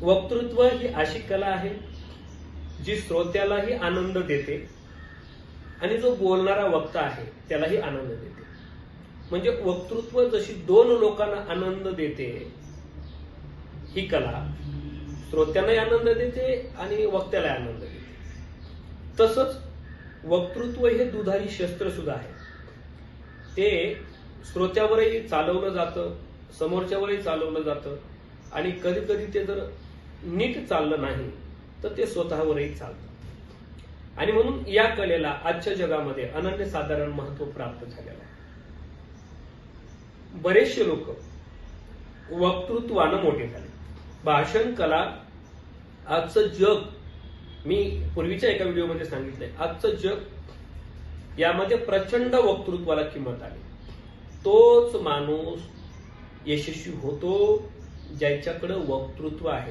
वक्तृत्व ही अशी कला आहे जी श्रोत्यालाही आनंद देते आणि जो बोलणारा वक्ता आहे त्यालाही आनंद देते. म्हणजे वक्तृत्व जशी दोन लोकांना आनंद देते ही कला श्रोत्यांनाही आनंद देते आणि वक्त्याला आनंद देते. तसंच वक्तृत्व हे दुधारी शस्त्र सुद्धा आहे. ते श्रोत्यावरही चालवलं जातं समोरच्यावरही चालवलं जातं. आणि कधी कधी ते जर नीट चाललं नाही तर ते स्वतःवरही चालतं. आणि म्हणून या कलेला आजच्या जगामध्ये अनन्यसाधारण महत्त्व प्राप्त झालेलं आहे. बरेचसे लोक वक्तृत्वानं मोठे झाले. भाषण कला आजचं जग मी पूर्वीच्या एका व्हिडिओमध्ये सांगितलंय आजचं जग यामध्ये प्रचंड वक्तृत्वाला किंमत आली. तोच माणूस यशस्वी होतो ज्याच्याकडे वक्तृत्व आहे.